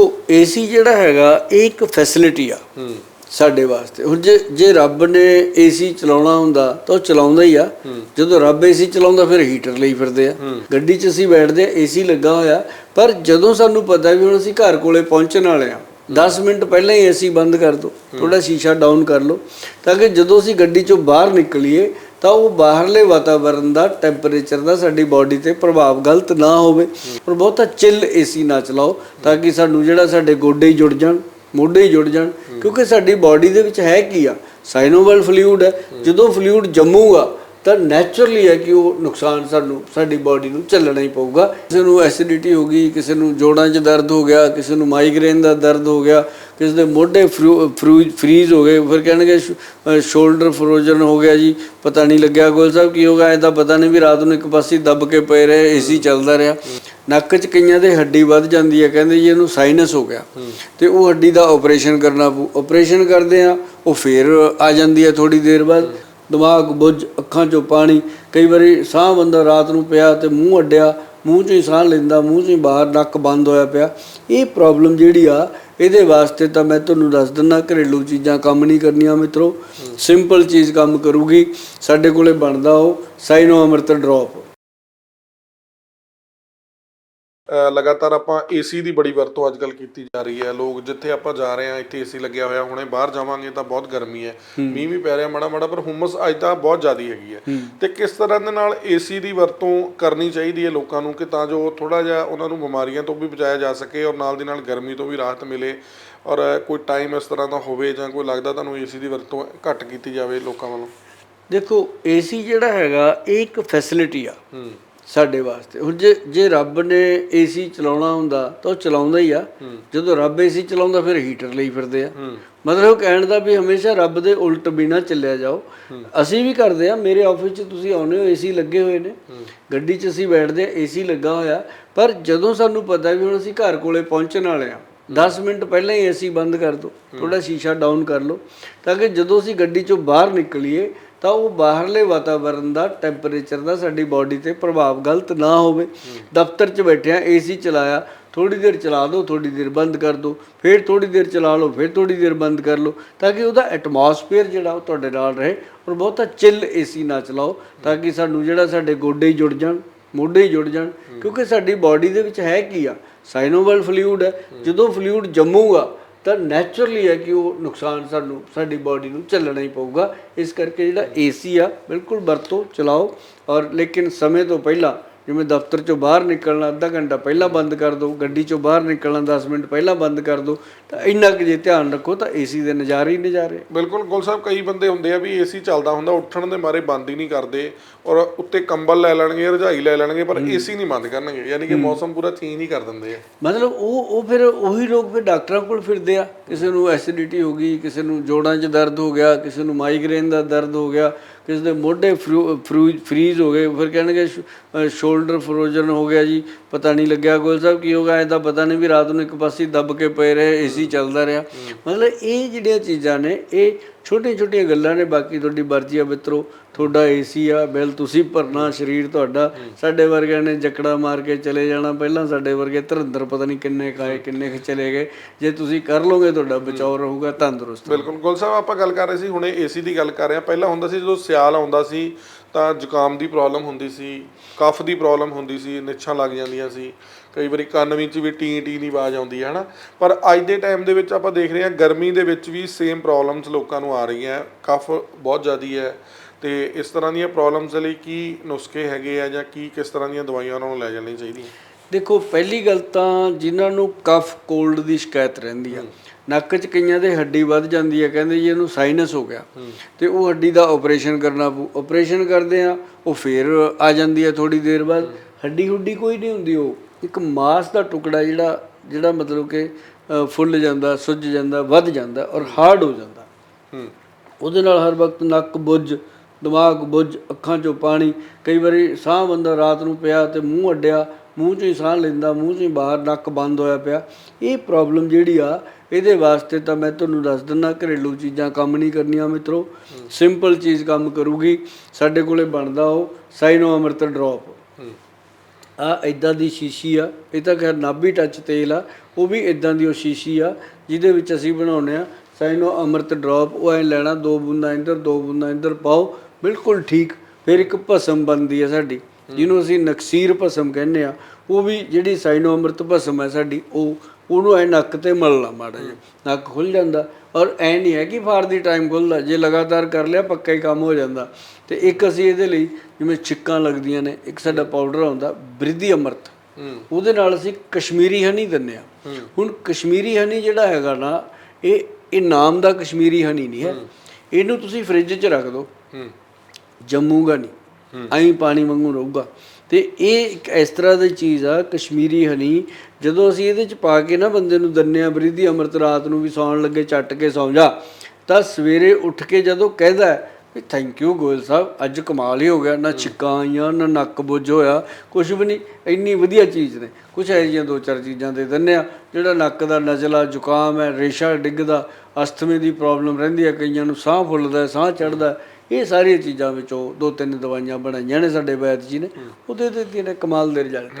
ਉਹ ਏਸੀ ਜਿਹੜਾ ਹੈਗਾ ਇਹ ਇੱਕ ਫੈਸਿਲਿਟੀ ਆ ਸਾਡੇ ਵਾਸਤੇ। ਹੁਣ ਜੇ ਜੇ ਰੱਬ ਨੇ ਏਸੀ ਚਲਾਉਣਾ ਹੁੰਦਾ ਤਾਂ ਉਹ ਚਲਾਉਂਦਾ ਹੀ ਆ। ਜਦੋਂ ਰੱਬ ਏਸੀ ਚਲਾਉਂਦਾ ਫਿਰ ਹੀਟਰ ਲਈ ਫਿਰਦੇ ਆ। ਗੱਡੀ 'ਚ ਅਸੀਂ ਬੈਠਦੇ ਆ ਏਸੀ ਲੱਗਾ ਹੋਇਆ। ਪਰ ਜਦੋਂ ਸਾਨੂੰ ਪਤਾ ਵੀ ਹੁਣ ਅਸੀਂ ਘਰ ਕੋਲੇ ਪਹੁੰਚਣ ਵਾਲੇ ਆ 10 ਮਿੰਟ ਪਹਿਲਾਂ ਹੀ ਏਸੀ ਬੰਦ ਕਰ ਦਿਓ ਥੋੜਾ ਸ਼ੀਸ਼ਾ ਡਾਊਨ ਕਰ ਲਓ ਤਾਂ ਕਿ ਜਦੋਂ ਅਸੀਂ ਗੱਡੀ 'ਚੋਂ ਬਾਹਰ ਨਿਕਲੀਏ ਤਾਂ ਉਹ ਬਾਹਰਲੇ ਵਾਤਾਵਰਣ ਦਾ ਟੈਂਪਰੇਚਰ ਦਾ ਸਾਡੀ ਬਾਡੀ ਤੇ ਪ੍ਰਭਾਵ ਗਲਤ ਨਾ ਹੋਵੇ। ਪਰ ਬਹੁਤਾ ਚਿਲ ਏਸੀ ਨਾ ਚਲਾਓ ਤਾਂ ਕਿ ਸਾਨੂੰ ਜਿਹੜਾ ਸਾਡੇ ਗੋਡੇ ਹੀ ਜੁੜ ਜਾਣ, ਮੋਢੇ ਹੀ ਜੁੜ ਜਾਣ। ਕਿਉਂਕਿ ਸਾਡੀ ਬਾਡੀ ਦੇ ਵਿੱਚ ਹੈ ਕੀ ਆ? ਸਾਈਨੋਵਲ ਫਲੂਇਡ ਹੈ। ਜਦੋਂ ਫਲੂਇਡ ਜੰਮੂਗਾ ਤਾਂ ਨੈਚੁਰਲੀ ਹੈ ਕਿ ਉਹ ਨੁਕਸਾਨ ਸਾਨੂੰ, ਸਾਡੀ ਬਾਡੀ ਨੂੰ ਚੱਲਣਾ ਹੀ ਪਊਗਾ। ਕਿਸੇ ਨੂੰ ਐਸਿਡਿਟੀ ਹੋ ਗਈ, ਕਿਸੇ ਨੂੰ ਜੋੜਾਂ 'ਚ ਦਰਦ ਹੋ ਗਿਆ, ਕਿਸੇ ਨੂੰ ਮਾਈਗ੍ਰੇਨ ਦਾ ਦਰਦ ਹੋ ਗਿਆ, ਕਿਸੇ ਦੇ ਮੋਢੇ ਫਰੀਜ਼ ਹੋ ਗਏ, ਫਿਰ ਕਹਿਣਗੇ ਸ਼ੋਲਡਰ ਫਰੋਜ਼ਨ ਹੋ ਗਿਆ ਜੀ, ਪਤਾ ਨਹੀਂ ਲੱਗਿਆ ਗੋਲ ਸਾਹਿਬ ਕੀ ਹੋਗਾ ਐ ਤਾਂ ਪਤਾ ਨਹੀਂ ਵੀ ਰਾਤ ਨੂੰ ਇੱਕ ਪਾਸੇ ਦੱਬ ਕੇ ਪਏ ਰਹੇ ਏਸੀ ਚੱਲਦਾ ਰਿਹਾ। ਨੱਕ 'ਚ ਕਈਆਂ ਦੇ ਹੱਡੀ ਵੱਧ ਜਾਂਦੀ ਹੈ, ਕਹਿੰਦੇ ਜੀ ਇਹਨੂੰ ਸਾਈਨਸ ਹੋ ਗਿਆ। ਤੇ ਉਹ ਹੱਡੀ ਦਾ ਆਪਰੇਸ਼ਨ ਕਰਨਾ ਪਊ। ਆਪਰੇਸ਼ਨ ਕਰਦੇ ਆ, ਉਹ ਫੇਰ ਆ ਜਾਂਦੀ ਹੈ ਥੋੜੀ ਦੇਰ ਬਾਅਦ। ਦਿਮਾਗ ਬੁੱਝ ਅੱਖਾਂ 'ਚੋਂ ਪਾਣੀ। ਕਈ ਵਾਰੀ ਸਾਹ ਬੰਦਾ ਰਾਤ ਨੂੰ ਪਿਆ ਤੇ ਮੂੰਹ ਅੱਡਿਆ ਮੂੰਹ 'ਚੋਂ ਹੀ ਸਾਹ ਲੈਂਦਾ ਮੂੰਹ 'ਚੋਂ ਹੀ ਬਾਹਰ ਨੱਕ ਬੰਦ ਹੋਇਆ ਪਿਆ। ਇਹ ਪ੍ਰੋਬਲਮ ਜਿਹੜੀ ਆ ਇਹਦੇ ਵਾਸਤੇ ਤਾਂ ਮੈਂ ਤੁਹਾਨੂੰ ਦੱਸ ਦਿੰਦਾ ਘਰੇਲੂ ਚੀਜ਼ਾਂ ਕੰਮ ਨਹੀਂ ਕਰਨੀਆਂ ਮਿੱਤਰੋ। ਸਿੰਪਲ ਚੀਜ਼ ਕੰਮ ਕਰੂਗੀ। ਸਾਡੇ ਕੋਲੇ ਬਣਦਾ ਉਹ ਸਾਈਨੋ ਅਮਰਤ ਡ੍ਰੌਪ ਲਗਾਤਾਰ ਆਪਾਂ ਏਸੀ ਦੀ ਬੜੀ ਵਰਤੋਂ ਅੱਜਕੱਲ ਕੀਤੀ ਜਾ ਰਹੀ ਹੈ। ਲੋਕ ਜਿੱਥੇ ਆਪਾਂ ਜਾ ਰਹੇ ਹਾਂ ਇੱਥੇ ਏਸੀ ਲੱਗਿਆ ਹੋਇਆ ਹੁਣੇ ਬਾਹਰ ਜਾਵਾਂਗੇ ਤਾਂ ਬਹੁਤ ਗਰਮੀ ਹੈ। ਮੀਂਹ ਵੀ ਪੈ ਰਿਹਾ ਮਾੜਾ ਮਾੜਾ ਪਰ ਹੁਮਸ ਅੱਜ ਤਾਂ ਬਹੁਤ ਜ਼ਿਆਦੀ ਹੈਗੀ ਹੈ। ਤੇ ਕਿਸ ਤਰ੍ਹਾਂ ਦੇ ਨਾਲ ਏਸੀ ਦੀ ਵਰਤੋਂ ਕਰਨੀ ਚਾਹੀਦੀ ਹੈ ਲੋਕਾਂ ਨੂੰ ਕਿ ਤਾਂ ਜੋ ਥੋੜਾ ਜਿਹਾ ਉਹਨਾਂ ਨੂੰ ਬਿਮਾਰੀਆਂ ਤੋਂ ਵੀ ਬਚਾਇਆ ਜਾ ਸਕੇ ਔਰ ਨਾਲ ਦੀ ਨਾਲ ਗਰਮੀ ਤੋਂ ਵੀ ਰਾਹਤ ਮਿਲੇ ਔਰ ਕੋਈ ਟਾਈਮ ਇਸ ਤਰ੍ਹਾਂ ਦਾ ਹੋਵੇ ਜਾਂ ਕੋਈ ਲੱਗਦਾ ਤੁਹਾਨੂੰ ਏਸੀ ਦੀ ਵਰਤੋਂ ਘੱਟ ਕੀਤੀ ਜਾਵੇ ਲੋਕਾਂ ਵੱਲੋਂ? ਦੇਖੋ ਏਸੀ ਜਿਹੜਾ ਹੈਗਾ ਇਹ ਇੱਕ ਫੈਸਿਲਿਟੀ ਆ। ਹੂੰ। ਸਾਡੇ ਵਾਸਤੇ। ਹੁਣ ਜੇ ਜੇ ਰੱਬ ਨੇ ਏਸੀ ਚਲਾਉਣਾ ਹੁੰਦਾ ਤਾਂ ਉਹ ਚਲਾਉਂਦਾ ਹੀ ਆ। ਜਦੋਂ ਰੱਬ ਏਸੀ ਚਲਾਉਂਦਾ ਫਿਰ ਹੀਟਰ ਲਈ ਫਿਰਦੇ ਆ। ਮਤਲਬ ਕਹਿਣ ਦਾ ਵੀ ਹਮੇਸ਼ਾ ਰੱਬ ਦੇ ਉਲਟ ਵੀ ਨਾ ਚੱਲਿਆ ਜਾਓ। ਅਸੀਂ ਵੀ ਕਰਦੇ ਆ ਮੇਰੇ ਆਫਿਸ 'ਚ ਤੁਸੀਂ ਆਉਨੇ ਹੋ ਏਸੀ ਲੱਗੇ ਹੋਏ ਨੇ। ਗੱਡੀ 'ਚ ਅਸੀਂ ਬੈਠਦੇ ਆ ਏਸੀ ਲੱਗਾ ਹੋਇਆ। ਪਰ ਜਦੋਂ ਸਾਨੂੰ ਪਤਾ ਵੀ ਹੁਣ ਅਸੀਂ ਘਰ ਕੋਲੇ ਪਹੁੰਚਣ ਵਾਲੇ ਆ 10 ਮਿੰਟ ਪਹਿਲਾਂ ਹੀ ਏਸੀ ਬੰਦ ਕਰ ਦਿਓ। ਥੋੜਾ ਸ਼ੀਸ਼ਾ ਡਾਊਨ ਕਰ ਲਓ। ਤਾਂ ਕਿ ਜਦੋਂ ਅਸੀਂ ਗੱਡੀ 'ਚੋਂ ਬਾਹਰ ਨਿਕਲੀਏ ਤਾਂ ਉਹ ਬਾਹਰਲੇ ਵਾਤਾਵਰਣ ਦਾ ਟੈਂਪਰੇਚਰ ਦਾ ਸਾਡੀ ਬਾਡੀ ਤੇ ਪ੍ਰਭਾਵ ਗਲਤ ਨਾ ਹੋਵੇ। ਦਫ਼ਤਰ 'ਚ ਬੈਠਿਆ ਏਸੀ ਚਲਾਇਆ ਥੋੜੀ ਦੇਰ ਚਲਾ ਦਿਓ ਥੋੜੀ ਦੇਰ ਬੰਦ ਕਰ ਦਿਓ ਫਿਰ ਥੋੜੀ ਦੇਰ ਚਲਾ ਲਓ, ਫਿਰ ਥੋੜੀ ਦੇਰ ਬੰਦ ਕਰ ਲਓ, ਤਾਂ ਕਿ ਉਹਦਾ ਐਟਮੋਸਫੇਅਰ ਜਿਹੜਾ ਉਹ ਤੁਹਾਡੇ ਨਾਲ ਰਹੇ ਔਰ ਬਹੁਤਾ ਚਿਲ ਏਸੀ ਨਾ ਚਲਾਓ, ਤਾਂ ਕਿ ਸਾਨੂੰ ਜਿਹੜਾ ਸਾਡੇ ਗੋਡੇ ਹੀ ਜੁੜ ਜਾਣ, ਮੋਢੇ ਹੀ ਜੁੜ ਜਾਣ, ਕਿਉਂਕਿ ਸਾਡੀ ਬਾਡੀ ਦੇ ਵਿੱਚ ਹੈ ਕੀ ਆ? ਸਾਈਨੋਵਲ ਫਲੂਇਡ ਹੈ। ਜਦੋਂ ਫਲੂਇਡ ਜੰਮੂਗਾ ਤਾਂ ਨੈਚੁਰਲੀ ਹੈ ਕਿ ਉਹ ਨੁਕਸਾਨ ਸਾਨੂੰ, ਸਾਡੀ ਬਾਡੀ ਨੂੰ ਚੱਲਣਾ ਹੀ ਪਊਗਾ। ਇਸ ਕਰਕੇ ਜਿਹੜਾ ਏਸੀ ਆ, ਬਿਲਕੁਲ ਵਰਤੋ ਚਲਾਓ। ਔਰ ਲੇਕਿਨ ਸਮੇਂ ਤੋਂ ਪਹਿਲਾਂ ਜਿਵੇਂ ਦਫ਼ਤਰ ਚੋਂ ਬਾਹਰ ਨਿਕਲਣਾ ਅੱਧਾ ਘੰਟਾ ਪਹਿਲਾਂ ਬੰਦ ਕਰ ਦਿਓ ਗੱਡੀ ਚੋਂ ਬਾਹਰ ਨਿਕਲਣਾ 10 ਮਿੰਟ ਪਹਿਲਾਂ ਬੰਦ ਕਰ ਦਿਓ ਤਾਂ ਇੰਨਾ ਕੁ ਜੇ ਧਿਆਨ ਰੱਖੋ ਤਾਂ ਏਸੀ ਦੇ ਨਜ਼ਾਰੇ ਹੀ ਨਜ਼ਾਰੇ। ਬਿਲਕੁਲ ਗੁਲ ਸਾਹਿਬ ਕਈ ਬੰਦੇ ਹੁੰਦੇ ਆ ਵੀ ਏਸੀ ਚੱਲਦਾ ਹੁੰਦਾ ਉੱਠਣ ਦੇ ਮਾਰੇ ਬੰਦ ਹੀ ਨਹੀਂ ਕਰਦੇ ਔਰ ਉੱਤੇ ਕੰਬਲ ਲੈ ਲੈਣਗੇ ਰਜਾਈ ਲੈ ਲੈਣਗੇ ਪਰ ਏਸੀ ਨਹੀਂ ਬੰਦ ਕਰਨਗੇ ਯਾਨੀ ਕਿ ਮੌਸਮ ਪੂਰਾ ਚੇਂਜ ਹੀ ਕਰ ਦਿੰਦੇ ਆ। ਮਤਲਬ ਉਹ ਉਹ ਫਿਰ ਉਹੀ ਲੋਕ ਫਿਰ ਡਾਕਟਰਾਂ ਕੋਲ ਫਿਰਦੇ ਆ ਕਿਸੇ ਨੂੰ ਐਸਿਡਿਟੀ ਹੋ ਗਈ ਕਿਸੇ ਨੂੰ ਜੋੜਾਂ 'ਚ ਦਰਦ ਹੋ ਗਿਆ ਕਿਸੇ ਨੂੰ ਮਾਈਗ੍ਰੇਨ ਦਾ ਦਰਦ ਹੋ ਗਿਆ ਕਿਸੇ ਦੇ ਮੋਢੇ ਫਰੀਜ਼ ਹੋ ਗਏ ਫਿਰ ਕਹਿਣਗੇ ਸ਼ੋਲਡਰ ਫਰੋਜ਼ਨ ਹੋ ਗਿਆ ਜੀ, ਪਤਾ ਨਹੀਂ ਲੱਗਿਆ ਗੋਲ ਸਾਹਿਬ ਕੀ ਹੋ ਗਿਆ ਤਾਂ ਪਤਾ ਨਹੀਂ ਵੀ ਰਾਤ ਨੂੰ ਇੱਕ ਪਾਸੇ ਦੱਬ ਕੇ ਪਏ ਰਹੇ, ਏਸੀ ਚੱਲਦਾ ਰਿਹਾ। ਮਤਲਬ ਇਹ ਜਿਹੜੀਆਂ ਚੀਜ਼ਾਂ ਨੇ, ਇਹ ਛੋਟੀਆਂ ਛੋਟੀਆਂ ਗੱਲਾਂ ਨੇ, ਬਾਕੀ ਤੁਹਾਡੀ ਮਰਜ਼ੀ ਆ ਮਿੱਤਰੋ, ਤੁਹਾਡਾ ਏਸੀ ਆ, ਬਿੱਲ ਤੁਸੀਂ ਭਰਨਾ, ਸਰੀਰ ਤੁਹਾਡਾ। ਸਾਡੇ ਵਰਗਿਆਂ ਨੇ ਜਕੜਾ ਮਾਰ ਕੇ ਚਲੇ ਜਾਣਾ, ਪਹਿਲਾਂ ਸਾਡੇ ਵਰਗੇ ਧਰੰਦਰ ਪਤਾ ਨਹੀਂ ਕਿੰਨੇ ਖਾਏ, ਕਿੰਨੇ ਕੁ ਚਲੇ ਗਏ। ਜੇ ਤੁਸੀਂ ਕਰ ਲੋਗੇ ਤੁਹਾਡਾ ਬਚਾਓ ਰਹੂਗਾ, ਤੰਦਰੁਸਤ ਬਿਲਕੁਲ ਗੁਲ ਸਾਹਿਬ, ਆਪਾਂ ਗੱਲ ਕਰ ਰਹੇ ਸੀ, ਹੁਣੇ ਏਸੀ ਦੀ ਗੱਲ ਕਰ ਰਹੇ ਆ ਪਹਿਲਾਂ ਹੁੰਦਾ ਸੀ ਜਦੋਂ ਸਿਆਲ ਆਉਂਦਾ ਸੀ ਤਾਂ ਜ਼ੁਕਾਮ ਦੀ ਪ੍ਰੋਬਲਮ ਹੁੰਦੀ ਸੀ, ਕਫ ਦੀ ਪ੍ਰੋਬਲਮ ਹੁੰਦੀ ਸੀ, ਨਿੱਛਾਂ ਲੱਗ ਜਾਂਦੀਆਂ ਸੀ। ਕਈ ਵਾਰੀ ਕੰਨ ਵਿੱਚ ਵੀ ਟੀ ਟੀ ਦੀ ਆਵਾਜ਼ ਆਉਂਦੀ ਹੈ, ਹਨਾ? ਪਰ ਅੱਜ ਦੇ ਟਾਈਮ ਦੇ ਵਿੱਚ ਆਪਾਂ ਦੇਖ ਰਹੇ ਹਾਂ, ਗਰਮੀ ਦੇ ਵਿੱਚ ਵੀ ਸੇਮ ਪ੍ਰੋਬਲਮਸ ਲੋਕਾਂ ਨੂੰ ਆ ਰਹੀਆਂ ਕਫ ਬਹੁਤ ਜ਼ਿਆਦੀ ਹੈ ਤੇ ਇਸ ਤਰ੍ਹਾਂ ਦੀਆਂ ਪ੍ਰੋਬਲਮਸ ਦੇ ਲਈ ਕੀ ਨੁਸਖੇ ਹੈਗੇ ਆ ਜਾਂ ਕੀ ਕਿਸ ਤਰ੍ਹਾਂ ਦੀਆਂ ਦਵਾਈਆਂ ਉਹਨਾਂ ਨੂੰ ਲੈ ਜਾਣੀਆਂ ਚਾਹੀਦੀਆਂ? ਦੇਖੋ ਪਹਿਲੀ ਗੱਲ ਤਾਂ ਜਿਨ੍ਹਾਂ ਨੂੰ ਕਫ ਕੋਲਡ ਦੀ ਸ਼ਿਕਾਇਤ ਰਹਿੰਦੀ ਆ ਨੱਕ 'ਚ ਕਈਆਂ ਦੇ ਹੱਡੀ ਵੱਧ ਜਾਂਦੀ ਹੈ ਕਹਿੰਦੇ ਜੀ ਇਹਨੂੰ ਸਾਈਨਸ ਹੋ ਗਿਆ। ਤੇ ਉਹ ਹੱਡੀ ਦਾ ਆਪਰੇਸ਼ਨ ਕਰਨਾ ਪਊ ਆਪਰੇਸ਼ਨ ਕਰਦੇ ਆ ਉਹ ਫੇਰ ਆ ਜਾਂਦੀ ਹੈ ਥੋੜੀ ਦੇਰ ਬਾਅਦ। ਹੱਡੀ ਹੁੱਡੀ ਕੋਈ ਨਹੀਂ ਹੁੰਦੀ ਉਹ ਇੱਕ ਮਾਸ ਦਾ ਟੁਕੜਾ ਜਿਹੜਾ ਜਿਹੜਾ ਮਤਲਬ ਕਿ ਫੁੱਲ ਜਾਂਦਾ ਸੁੱਜ ਜਾਂਦਾ ਵੱਧ ਜਾਂਦਾ ਔਰ ਹਾਰਡ ਹੋ ਜਾਂਦਾ। ਹੂੰ। ਉਹਦੇ ਨਾਲ ਹਰ ਵਕਤ ਨੱਕ ਬੁੱਝ ਦਿਮਾਗ ਬੁੱਝ ਅੱਖਾਂ 'ਚੋਂ ਪਾਣੀ ਕਈ ਵਾਰੀ ਸਾਹ ਬੰਦਾ ਰਾਤ ਨੂੰ ਪਿਆ ਤੇ ਮੂੰਹ ਅੱਡਿਆ ਮੂੰਹ 'ਚੋਂ ਹੀ ਸਾਹ ਲੈਂਦਾ, ਮੂੰਹ 'ਚੋਂ ਹੀ ਬਾਹਰ ਨੱਕ ਬੰਦ ਹੋਇਆ ਪਿਆ। ਇਹ ਪ੍ਰੋਬਲਮ ਜਿਹੜੀ ਆ, ਇਹਦੇ ਵਾਸਤੇ ਤਾਂ ਮੈਂ ਤੁਹਾਨੂੰ ਦੱਸ ਦਿੰਦਾ, ਘਰੇਲੂ ਚੀਜ਼ਾਂ ਕੰਮ ਨਹੀਂ ਕਰਨੀਆਂ ਮਿੱਤਰੋ। ਸਿੰਪਲ ਚੀਜ਼ ਕੰਮ ਕਰੂਗੀ, ਸਾਡੇ ਕੋਲੇ ਬਣਦਾ ਉਹ ਸਾਈਨੋ ਅਮਰਤ ਡ੍ਰੌਪ ਹੂੰ ਆ ਇਦਾਂ ਦੀ ਸ਼ੀਸ਼ੀ ਆ, ਇਹ ਤਾਂ ਖੈਰ ਨਾਭੀ ਟੱਚ ਤੇਲ ਆ, ਉਹ ਵੀ ਇਦਾਂ ਦੀ ਉਹ ਸ਼ੀਸ਼ੀ ਆ, ਜਿਹਦੇ ਵਿੱਚ ਅਸੀਂ ਬਣਾਉਂਦੇ ਆ ਸਾਈਨੋ ਅੰਮ੍ਰਿਤ ਡ੍ਰੌਪ ਉਹ ਐ ਲੈਣਾ, ਦੋ ਬੂੰਦਾਂ ਇੱਧਰ, ਦੋ ਬੂੰਦਾਂ ਇੱਧਰ ਪਾਓ, ਬਿਲਕੁਲ ਠੀਕ, ਫਿਰ ਇੱਕ ਭਸਮ ਬਣਦੀ ਹੈ ਸਾਡੀ। ਜਿਹਨੂੰ ਅਸੀਂ ਨਕਸੀਰ ਭਸਮ ਕਹਿੰਦੇ ਆ ਉਹ ਵੀ ਜਿਹੜੀ ਸਾਈਨੋ ਅੰਮ੍ਰਿਤ ਭਸਮ ਹੈ ਸਾਡੀ ਉਹ ਉਹਨੂੰ ਐ ਨੱਕ ਤੇ ਮਲਣਾ ਮਾੜਾ ਜਿਹਾ ਨੱਕ ਖੁੱਲ ਜਾਂਦਾ। ਔਰ ਐ ਨਹੀਂ ਹੈ ਕਿ ਫਾਰ ਦੀ ਟਾਈਮ ਖੁੱਲਦਾ ਜੇ ਲਗਾਤਾਰ ਕਰ ਲਿਆ ਪੱਕਾ ਹੀ ਕੰਮ ਹੋ ਜਾਂਦਾ। ਤੇ ਇੱਕ ਅਸੀਂ ਇਹਦੇ ਲਈ ਜਿਵੇਂ ਛਿੱਕਾਂ ਲੱਗਦੀਆਂ ਨੇ ਇੱਕ ਸਾਡਾ ਪਾਊਡਰ ਆਉਂਦਾ ਬ੍ਰਿਧੀ ਅੰਮ੍ਰਿਤ। ਉਹਦੇ ਨਾਲ ਅਸੀਂ ਕਸ਼ਮੀਰੀ ਹਨੀ ਦਿੰਨੇ ਆ। ਹੁਣ ਕਸ਼ਮੀਰੀ ਹਨੀ ਜਿਹੜਾ ਹੈਗਾ ਨਾ ਇਹ ਇਹ ਨਾਮ ਦਾ ਕਸ਼ਮੀਰੀ ਹਨੀ ਨਹੀਂ ਹੈ। ਇਹਨੂੰ ਤੁਸੀਂ ਫ੍ਰਿਜ 'ਚ ਰੱਖ ਦਿਓ। ਜੰਮੂਗਾ ਨਹੀਂ। ਐਂ ਪਾਣੀ ਵਾਂਗੂ ਰਹੂਗਾ। ਤੇ ਇਹ ਇੱਕ ਇਸ ਤਰ੍ਹਾਂ ਦੀ ਚੀਜ਼ ਆ ਕਸ਼ਮੀਰੀ ਹਨੀ ਜਦੋਂ ਅਸੀਂ ਇਹਦੇ ਚ ਪਾ ਕੇ ਨਾ ਬੰਦੇ ਨੂੰ ਦੰਨੇ ਆ ਬਰੀਦੀ ਅੰਮ੍ਰਿਤ ਰਾਤ ਨੂੰ ਵੀ ਸੌਣ ਲੱਗੇ ਚੱਟ ਕੇ ਸੌਂ ਜਾ ਤਾਂ ਸਵੇਰੇ ਉੱਠ ਕੇ ਜਦੋਂ ਕਹਿੰਦਾ ਵੀ ਥੈਂਕ ਯੂ ਗੋਇਲ ਸਾਹਿਬ ਅੱਜ ਕਮਾਲ ਹੀ ਹੋ ਗਿਆ ਨਾ ਛਿੱਕਾਂ ਆਈਆਂ ਨਾ ਨੱਕ ਬੁੱਝ ਹੋਇਆ ਕੁਝ ਵੀ ਨਹੀਂ ਇੰਨੀ ਵਧੀਆ ਚੀਜ਼ ਨੇ। ਕੁਝ ਇਹੋ ਜਿਹੀਆਂ ਦੋ ਚਾਰ ਚੀਜ਼ਾਂ ਦੇ ਦਿੰਨੇ ਆ ਜਿਹੜਾ ਨੱਕ ਦਾ ਨਜ਼ਲਾ ਜ਼ੁਕਾਮ ਹੈ ਰੇਸ਼ਾ ਡਿੱਗਦਾ ਅਸਥਮੇ ਦੀ ਪ੍ਰੋਬਲਮ ਰਹਿੰਦੀ ਹੈ ਕਈਆਂ ਨੂੰ ਸਾਹ ਫੁੱਲਦਾ ਸਾਹ ਚੜਦਾ ਇਹ ਸਾਰੀਆਂ ਚੀਜ਼ਾਂ ਵਿੱਚੋਂ ਦੋ ਤਿੰਨ ਦਵਾਈਆਂ ਬਣਾਈਆਂ ਨੇ ਸਾਡੇ ਵੈਦ ਜੀ ਨੇ ਉਹਦੇ ਤੇ ਕਮਾਲ ਦੇ ਰਿਜ਼ਲਟ